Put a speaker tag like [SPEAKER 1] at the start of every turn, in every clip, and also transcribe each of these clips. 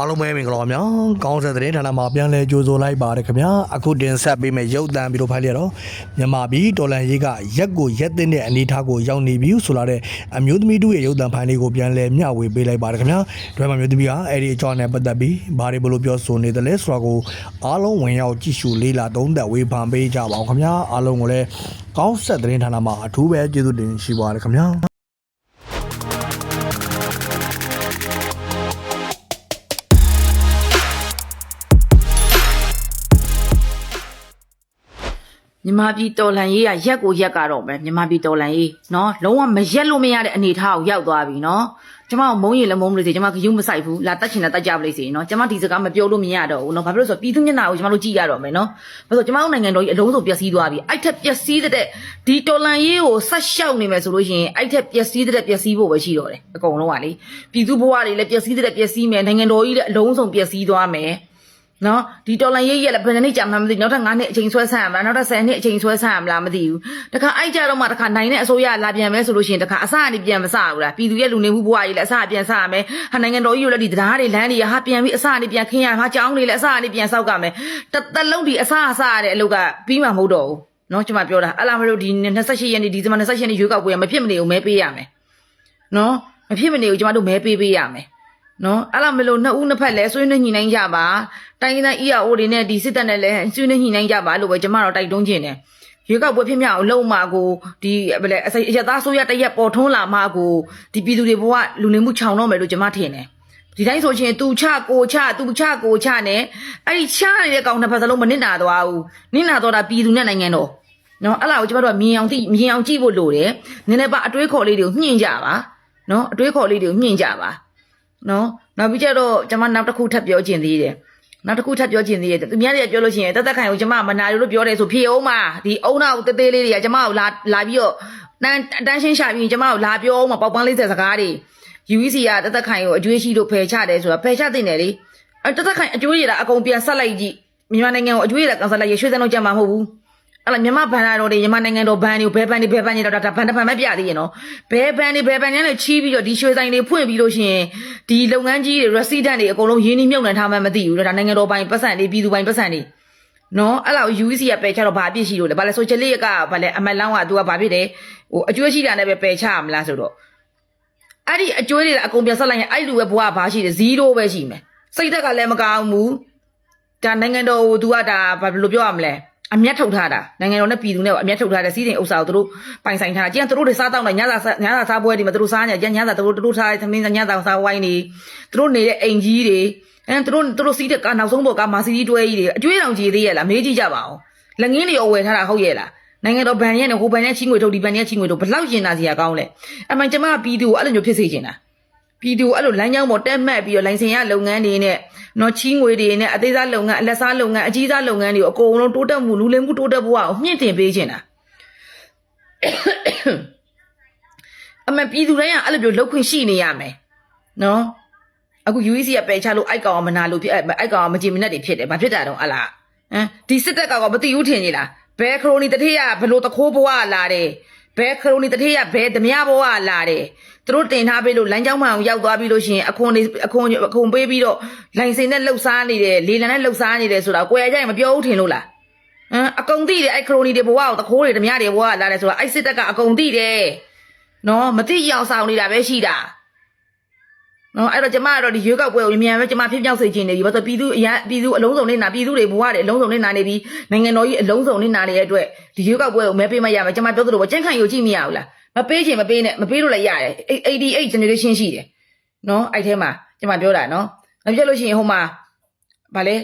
[SPEAKER 1] အားလုံးပဲမင်္ဂလာပါဗျာကောင်းတဲ့သတင်းဌာနမှာပြန်လည်ကြိုဆိုလိုက်ပါတယ်ခင်ဗျာအခုတင်ဆက်ပေးမယ့်ရုပ်သံဗီဒီယိုဖိုင်လေးကတော့မြန်မာပြည်တော်လန်ရေးကရက်ကိုရက်တဲ့တဲ့အနေအထားကိုရောက်နေပြီဆိုလာတဲ့အမျိုးသမီးတို့ရဲ့ရုပ်သံဖိုင်လေးကိုပြန်လည်မျှဝေပေးလိုက်ပါတယ်ခင်ဗျာဒီမှာမျိုးသမီးကအဲ့ဒီအကြောင်းနဲ့ပတ်သက်ပြီးဘာတွေဘလို့ပြောဆိုနေတယ်လဲဆိုတာကိုအားလုံးဝင်ရောက်ကြည့်ရှုလေးလာသုံးသပ်ဝေဖန်ပေးကြပါအောင်ခင်ဗျာအားလုံးကိုလည်းကောင်းဆက်သတင်းဌာနမှာအထူးပဲကျေးဇူးတင်ရှိပါတယ်ခင်ဗျာ
[SPEAKER 2] မြန်မာပြည်တော်လှန်ရေးကရက်ကိုရက်ကတော့မယ်မြန်မာပြည်တော်လှန်ရေးနော်လုံးဝမရက်လို့မရတဲ့အနေထားကိုရောက်သွားပြီနော်ကျမမုံရင်လည်းမုံမလို့စေကျမကယူးမဆိုင်ဘူးလာတက်ချင်တာတက်ကြပါလိမ့်စေနော်ကျမဒီစကားမပြောလို့မရတော့ဘူးနော်ဘာဖြစ်လို့ဆိုပြည်သူမျက်နှာကိုကျမတို့ကြည့်ရတော့မယ်နော်ဘာလို့ကျမတို့နိုင်ငံတော်ကြီးအလုံးစုံပျက်စီးသွားပြီအဲ့ထက်ပျက်စီးတဲ့ဒီတော်လှန်ရေးကိုဆက်ရှောက်နေမယ်ဆိုလို့ရှိရင်အဲ့ထက်ပျက်စီးတဲ့ပျက်စီးဖို့ပဲရှိတော့တယ်အကုန်လုံးကလေပြည်သူဘဝတွေလည်းပျက်စီးတဲ့ပျက်စီးမယ်နိုင်ငံတော်ကြီးလည်းအလုံးစုံပျက်စီးသွားမယ် နော်ဒီတော်လိုင်းရေးရက်လည်းဘယ်နှစ်နှစ်ကြာမှမသိဘူးနောက်ထပ်9နှစ်အချိန်ဆွဲဆန့်ရမလားနောက်ထပ်10နှစ်အချိန်ဆွဲဆန့်ရမလားမသိဘူးတခါအိုက်ကြတော့မှတခါနိုင်တဲ့အစိုးရလာပြန်မယ်ဆိုလို့ရှိရင်တခါအစအနေပြန်မစဘူးလားပြည်သူရဲ့လူနေမှုဘဝကြီးလည်းအစပြန်စရမယ်ဟာနိုင်ငံတော်ကြီးကိုလည်းဒီတရားတွေလမ်းတွေဟာပြန်ပြီးအစအနေပြန်ခင်းရမှာကြောင်းတွေလည်းအစအနေပြန်စောက်ကမယ်တသက်လုံးဒီအစအစရတဲ့အလုပ်ကပြီးမှမဟုတ်တော့ဘူးနော်ကျွန်မပြောတာအလားမလို့ဒီ28ရက်နေ့ဒီဇင်ဘာ28ရက်နေ့ရွေးကောက်ပွဲကမဖြစ်မနေဘူးမဲပေးရမယ်နော်မဖြစ်မနေဘူးကျွန်မတို့မဲပေးပေးရမယ် နော်အဲ့လိုမလို့နှစ်ဦးနှစ်ဖက်လည်းဆွေးနွေးညှိနှိုင်းကြပါတိုင်းရင်းသား EAO တွေနဲ့ဒီစစ်တပ်နဲ့လည်းဆွေးနွေးညှိနှိုင်းကြပါလို့ပဲကျမတို့တိုက်တွန်းခြင်းတယ်ရွေးကောက်ပွဲဖြစ်မြောက်အောင်လုံမှာကိုဒီဘယ်လဲအစိအရသားဆိုရတရက်ပေါ်ထွန်းလာမှာကိုဒီပြည်သူတွေဘဝလူနေမှုခြောင်တော့မယ်လို့ကျမထင်တယ်ဒီတိုင်းဆိုရှင်သူချကိုချသူချကိုချနဲ့အဲ့ဒီချနေတဲ့ကောင်နှစ်ဖက်စလုံးမနစ်နာသွားဘူးနစ်နာတော့တာပြည်သူနဲ့နိုင်ငံတော်နော်အဲ့လားကိုကျမတို့ကမြင်အောင်သိမြင်အောင်ကြည့်ဖို့လိုတယ်နည်းနည်းပါအတွေးခေါ်လေးတွေကိုညှင့်ကြပါနော်အတွေးခေါ်လေးတွေကိုညှင့်ကြပါ နော်နောက်ပြီးကြတော့ကျွန်မနောက်တစ်ခုထပ်ပြောခြင်းသေးတယ်နောက်တစ်ခုထပ်ပြောခြင်းသေးတယ်သူများတွေကပြောလို့ရှိရင်တက်တက်ခိုင်ကိုကျွန်မမနာလို့ပြောတယ်ဆိုဖြေအောင်ပါဒီအုံနောက်တေးသေးလေးတွေကကျွန်မကိုလာလာပြီးတော့တန်းတန်းရှင်းရှာပြီးကျွန်မကိုလာပြောအောင်ပါပေါက်ပန်းလေးဆက်စကားတွေ UEC ကတက်တက်ခိုင်ကိုအကျွေးရှိလို့ဖယ်ချတယ်ဆိုတာဖယ်ချတင်တယ်လေအဲတက်တက်ခိုင်အကျွေးရတာအကုန်ပြန်ဆက်လိုက်ကြည့်မြန်မာနိုင်ငံကိုအကျွေးရတာကန်ဆယ်လိုက်ရရွှေစံတော့ကြံမှာမဟုတ်ဘူး အဲ့လားမြန်မာဘန်နာတော်တွေမြန်မာနိုင်ငံတော်ဘန်တွေဘဲဘန်တွေဘဲဘန်တွေတော့ဒါဘန်တစ်ဘန်မပြသေးရင်နော်ဘဲဘန်တွေဘဲဘန်တွေနဲ့ချီးပြီးတော့ဒီရွှေဆိုင်တွေဖွင့်ပြီးလို့ရှိရင်ဒီလုပ်ငန်းကြီးတွေ resident တွေအကုန်လုံးရင်းနှီးမြှုပ်နှံထားမှမသိဘူးဒါနိုင်ငံတော်ပိုင်ပတ်စံတွေပြည်သူပိုင်ပတ်စံတွေနော်အဲ့လောက် UEC ကပယ်ချတော့ဘာအပြစ်ရှိလို့လဲဘာလဲဆိုချစ်လေးကဘာလဲအမတ်လောင်းက तू ကဘာဖြစ်တယ်ဟိုအကျွေးရှိတာနဲ့ပဲပယ်ချရမလားဆိုတော့အဲ့ဒီအကျွေးတွေအကုန်ပြန်ဆက်လိုက်ရင်အဲ့လူပဲဘွားဘာရှိတယ်0ပဲရှိမယ်စိတ်သက်ကလည်းမကောင်းဘူးဒါနိုင်ငံတော်ကို तू ကဒါဘာလို့ပြောရမလဲ အမျက်ထုတ်ထားတာနိုင်ငံတော်နဲ့ပြည်သူနဲ့အမျက်ထုတ်ထားတဲ့စီးစိမ်ဥစ္စာကိုသူတို့ပိုင်ဆိုင်ထားတာကျန်သူတို့တွေစားတောင်းတယ်ညစာညစာစားပွဲတွေမှာသူတို့စားညကျန်ညစာသူတို့သူတို့စားတဲ့သမင်းညစာစားဝိုင်းတွေသူတို့နေတဲ့အိမ်ကြီးတွေအဲသူတို့သူတို့စီးတဲ့ကနောက်ဆုံးပေါ်ကမာစီကြီးတွဲကြီးတွေအကျွေးတောင်ကြီးသေးရဲ့လားမေးကြည့်ကြပါအောင်လက်ငင်းတွေအဝယ်ထားတာဟုတ်ရဲ့လားနိုင်ငံတော်ဗန်ရဲ့နဲ့ဟိုဗန်ရဲ့ချင်းငွေထုတ်ဒီဗန်ရဲ့ချင်းငွေထုတ်ဘလောက်ရင်နာစရာကောင်းလဲအမှန်ကျမပြည်သူကိုအဲ့လိုမျိုးဖြစ်စေချင်တာ ပြည်သူအဲ့လိုလမ်းကြောင်းပေါ်တက်မှတ်ပြီးတော့လိုင်စင်ရလုပ်ငန်းတွေနဲ့နော်ချီးငွေတွေနဲ့အသေးစားလုပ်ငန်းအလက်စားလုပ်ငန်းအကြီးစားလုပ်ငန်းတွေကိုအကုန်လုံးတိုးတက်မှုလူလင်မှုတိုးတက်ဖို့အောင်မြင့်တင်ပေးချင်တာအမှန်ပြည်သူတိုင်းကအဲ့လိုမျိုးလုပ်ခွင့်ရှိနေရမယ်နော်အခု UEC ကပယ်ချလို့အိုက်ကောင်ကမနာလို့ဖြစ်အိုက်ကောင်ကမကြည်မနဲ့တွေဖြစ်တယ်ဘာဖြစ်တာတော့အလားဟမ်ဒီစစ်တပ်ကောင်ကမသိဘူးထင်ကြီးလားဘဲခရိုနီတထေးကဘလို့တခိုးဘဝလာတယ် ဘဲခရိုနီတထေးကဘဲဓမြဘဝလာတယ်သူတို့တင်ထားပေးလို့လမ်းကြောင်းမှအောင်ရောက်သွားပြီးလို့ရှိရင်အခွန်တွေအခွန်အခွန်ပေးပြီးတော့လိုင်စင်နဲ့လှုပ်ရှားနေတယ်လေလံနဲ့လှုပ်ရှားနေတယ်ဆိုတာကိုယ်ရကြရင်မပြောဘူးထင်လို့လားဟမ်အကုန်သိတယ်အဲ့ခရိုနီတွေဘဝကိုတခိုးတွေဓမြတွေဘဝလာတယ်ဆိုတာအဲ့စစ်တပ်ကအကုန်သိတယ်နော်မသိရအောင်ဆောင်နေတာပဲရှိတာ နော်အဲ့တော့ကျမကတော့ဒီရွေးကောက်ပွဲကိုအမြန်ပဲကျမဖြစ်ပြောက်စေချင်နေပြီဘာလို့ပြည်သူအရန်ပြည်သူအလုံးစုံနေနာပြည်သူတွေဘဝတွေအလုံးစုံနေနာနေပြီနိုင်ငံတော်ကြီးအလုံးစုံနေနာနေတဲ့အတွက်ဒီရွေးကောက်ပွဲကိုမဲပေးမရမယ်ကျမပြောသလိုပဲကြန့်ခိုင်ကိုကြည့်မရဘူးလားမပေးချင်မပေးနဲ့မပေးလို့လည်းရတယ်88 generation ရှိတယ်နော်အဲ့ထဲမှာကျမပြောတာနော်မပြတ်လို့ရှိရင်ဟိုမှာဗာလဲ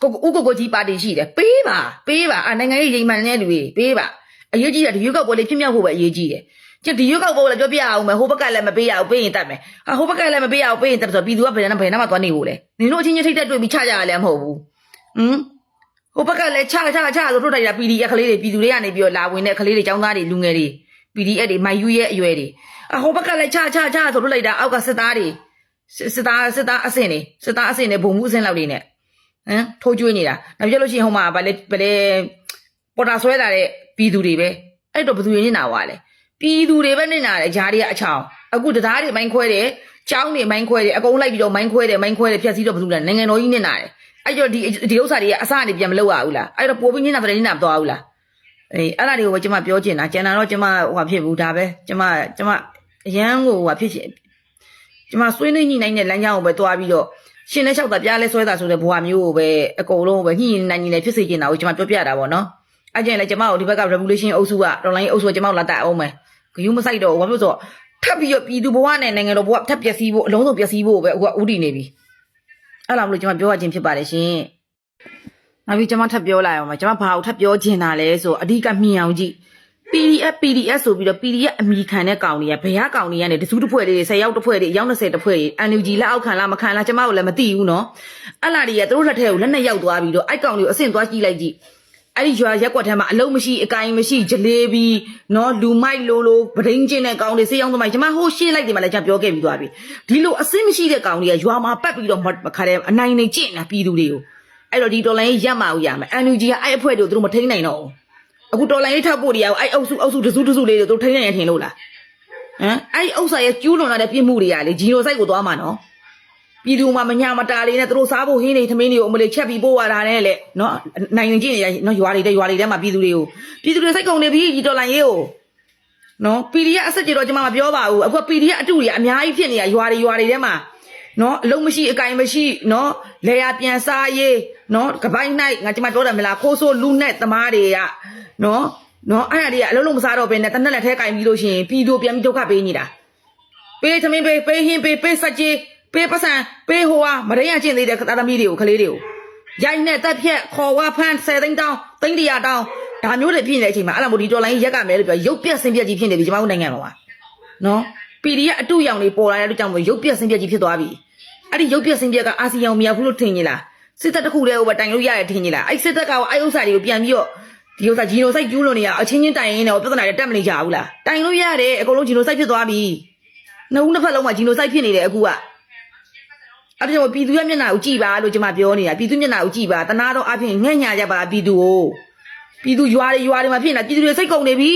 [SPEAKER 2] ကိုဥကိုကိုကြီးပါတီရှိတယ်ပေးပါပေးပါအာနိုင်ငံရေးရိမ်မှန်တဲ့လူတွေပေးပါအရေးကြီးတာဒီရွေးကောက်ပွဲလေးဖြစ်မြောက်ဖို့ပဲအရေးကြီးတယ် ကျဒီရွက်ကောက်ပေါ်လည်းပြောပြအောင်မယ်ဟိုဘက်ကလည်းမပေးရအောင်ပေးရင်တတ်မယ်ဟာဟိုဘက်ကလည်းမပေးရအောင်ပေးရင်တတ်ဆိုပြည်သူကဘယ်နဲ့ဘယ်နဲ့မှသွားနေဖို့လဲနင်တို့အချင်းချင်းထိတ်တက်တွေ့ပြီးချကြရလည်းမဟုတ်ဘူးဟမ်ဟိုဘက်ကလည်းချချချဆိုထုတ်တိုက်တာ PDF ကလေးတွေပြည်သူတွေကနေပြီးတော့လာဝင်တဲ့ကလေးတွေចောင်းသားတွေလူငယ်တွေ PDF တွေမိုင်ယူရဲ့အရွယ်တွေအဟိုဘက်ကလည်းချချချဆိုထုတ်လိုက်တာအောက်ကစစ်သားတွေစစ်သားစစ်သားအဆင့်တွေစစ်သားအဆင့်တွေဘုံမှုအဆင့်လောက်တွေနဲ့ဟမ်ထိုးကျွေးနေတာနောက်ပြလို့ရှိရင်ဟိုမှာဗာလေဗာလေပေါ်တာဆွဲလာတဲ့ပြည်သူတွေပဲအဲ့တော့ဘယ်သူရင်းနေတာဝါလဲ ပြည်သူတွေပဲနေတာတယ်ဂျားတွေကအချောင်အခုတရားတွေမိုင်းခွဲတယ်ကျောင်းတွေမိုင်းခွဲတယ်အကုန်လိုက်ပြီးတော့မိုင်းခွဲတယ်မိုင်းခွဲတယ်ဖြတ်စည်းတော့ဘယ်လိုလဲနိုင်ငံတော်ကြီးနေတာတယ်အဲ့တော့ဒီဒီဥစ္စာတွေကအစအနေပြန်မလုပ်ရဘူးလားအဲ့တော့ပိုပြီးနေတာတယ်နေတာမတော်ဘူးလားအေးအဲ့ဒါတွေကိုပဲကျွန်မပြောချင်တာကျန်တာတော့ကျွန်မဟိုဟာဖြစ်ဘူးဒါပဲကျွန်မကျွန်မအရန်ကိုဟိုဟာဖြစ်ချင်ကျွန်မဆွေးနွေးညှိနှိုင်းတဲ့လမ်းကြောင်းကိုပဲတွားပြီးတော့ရှင်နဲ့လျှောက်တာပြားလဲဆွဲတာဆိုတဲ့ဘဝမျိုးကိုပဲအကုန်လုံးပဲညှိနှိုင်းနေဖြစ်စေချင်တာကိုကျွန်မပြောပြတာပေါ့နော်အဲ့ကျရင်လည်းကျွန်မတို့ဒီဘက်က revolution အုပ်စုက online အုပ်စုကကျွန်မတို့လာတက်အောင်မယ် ဂယုမဆိုင်တော့ဘာဖြစ်လို့ဆိုတော့ထပ်ပြီးတော့ပြည်သူဘဝနဲ့နိုင်ငံတော်ဘဝထပ်ပျက်စီးဖို့အလုံးစုံပျက်စီးဖို့ပဲအခုကဥတည်နေပြီအဲ့လိုမလို့ကျွန်မပြောရခြင်းဖြစ်ပါတယ်ရှင်နောက်ပြီးကျွန်မထပ်ပြောလိုက်အောင်ပါကျွန်မဘာကိုထပ်ပြောခြင်းတာလဲဆိုအဓိကမြင်အောင်ကြည့် PDF PDF ဆိုပြီးတော့ PDF အမိခံတဲ့ကောင်တွေကဘယ်ဟာကောင်တွေကနေတစုတစ်ဖွဲ့လေး10ရောက်တစ်ဖွဲ့လေးရောက်20တစ်ဖွဲ့လေး NUG လက်အောက်ခံလားမခံလားကျွန်မတို့လည်းမသိဘူးเนาะအဲ့လာတွေကသူတို့လက်ထဲကိုလက်နဲ့ရောက်သွားပြီးတော့အဲ့ကောင်တွေကိုအဆင့်သွားကြည့်လိုက်ကြည့် အဲ့ဒီရွာရက်ကွက်ထဲမှာအလုံးမရှိအကိုင်မရှိဂျလေးဘီနော်လူမိုက်လိုလိုပဒိန်ချင်းတဲ့ကောင်တွေစေးအောင်သမိုင်းကျွန်မဟိုးရှင်းလိုက်တယ်မှလည်းကျွန်ပြောခဲ့ပြီးသွားပြီဒီလိုအစစ်မရှိတဲ့ကောင်တွေကရွာမှာပတ်ပြီးတော့ခါတဲ့အနိုင်နေကျင့်တာပြည်သူတွေကိုအဲ့တော့ဒီတော်လိုင်းရက်မှာဦးရမယ်အန်ယူဂျီကအဲ့အဖွဲ့တို့သူတို့မထိန်းနိုင်တော့ဘူးအခုတော်လိုင်းလေးထောက်ဖို့တရားကိုအဲ့အုပ်စုအုပ်စုတစုတစုလေးတို့သူတို့ထိန်းနိုင်ရထင်လို့လားဟမ်အဲ့ဒီဥစ္စာရဲ့ကျူးလွန်လာတဲ့ပြစ်မှုတွေကလေဂျီနိုဆိုင်ကိုသွားမှာနော် ပြည်သူမှာမညာမတာလေးနဲ့သူတို့စားဖို့ဟင်းနေသမင်းတွေကိုအမလေးချက်ပြီးပို့ရတာနဲ့လေနော်နိုင်ရင်ကျင့်နေရနော်ရွာတွေတဲ့ရွာတွေထဲမှာပြည်သူတွေကိုပြည်သူတွေစိတ်ကုန်နေပြီဒီတော်လိုင်းရေးကိုနော်ပီဒီကအဆက်ကြေတော့ကျွန်မမပြောပါဘူးအခုပီဒီကအတူတွေအများကြီးဖြစ်နေရရွာတွေရွာတွေထဲမှာနော်အလုံးမရှိအကင်မရှိနော်လေယာပြန်စားရေးနော်ကပိုင်း၌ငါကျွန်မပြောတယ်မလားခိုးဆိုးလူနဲ့သမားတွေကနော်နော်အဲ့ဒါတွေကအလုံးလုံးမစားတော့ဘဲနဲ့တနက်လက်ထဲကင်ပြီးလို့ရှိရင်ပြည်သူပြန်ပြီးဒုက္ခပေးနေတာပေးသမင်းပေးပေးဟင်းပေးပေးစက်ကြီး ပေးပစံပေးဟိုဟာမရရကျင့်သေးတဲ့သားသမီးတွေကိုကလေးတွေကိုရိုက်နဲ့တက်ဖြက်ခေါ်ဝါဖန်း10သိန်းတောင်းသိန်းတရာတောင်းဒါမျိုးတွေဖြစ်နေတဲ့အချိန်မှာအဲ့လိုမို့ဒီတော်လိုင်းရက်ကမယ်လို့ပြောရုပ်ပြက်စင်ပြက်ကြီးဖြစ်နေပြီကျွန်မတို့နိုင်ငံမှာနော်ပီဒီကအတူရောင်လေးပေါ်လာတဲ့အတွက်ကြောင့်မို့ရုပ်ပြက်စင်ပြက်ကြီးဖြစ်သွားပြီအဲ့ဒီရုပ်ပြက်စင်ပြက်ကအာဆီယံမရောက်ဘူးလို့ထင်ကြီးလားစစ်တပ်တစ်ခုတည်းဟိုပဲတိုင်လို့ရရထင်ကြီးလားအဲ့စစ်တပ်ကအဲ့ဥစ္စာတွေကိုပြန်ပြီးတော့ဒီဥစ္စာဂျီနိုဆိုက်ကျူးလွန်နေရအချင်းချင်းတိုင်ရင်းနဲ့ပြဿနာတွေတက်မနေကြဘူးလားတိုင်လို့ရတယ်အကုန်လုံးဂျီနိုဆိုက်ဖြစ်သွားပြီနှစ်ဦးနှစ်ဖက်လုံးမှာဂျီနိုဆိုက်ဖြစ်နေတယ်အခုက အဲ့ဒါကြောင့်ပြည်သူရဲ့မျက်နှာကိုကြည်ပါလို့ကျွန်မပြောနေတာပြည်သူမျက်နှာကိုကြည်ပါတနာတော့အဖြစ်ငှက်ညာကြပါပြည်သူကိုပြည်သူရွာတွေရွာတွေမှာဖြစ်နေတာပြည်သူတွေစိတ်ကုန်နေပြီ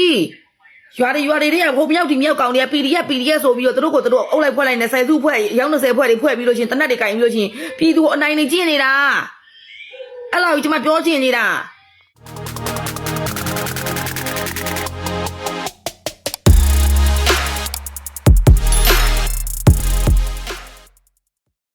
[SPEAKER 2] ရွာတွေရွာတွေတွေကဟိုမြောက်ဒီမြောက်ကောင်တွေက PDF PDF ဆိုပြီးတော့သူတို့ကိုသူတို့အုပ်လိုက်ဖွဲ့လိုက်နေဆယ်စုဖွဲ့ရောင်း20ဖွဲ့တွေဖွဲ့ပြီးလို့ချင်းတနတ်တွေကင်ပြီးလို့ချင်းပြည်သူအနိုင်နေကျင့်နေတာအဲ့လောက်ကျွန်မပြောချင်နေတာ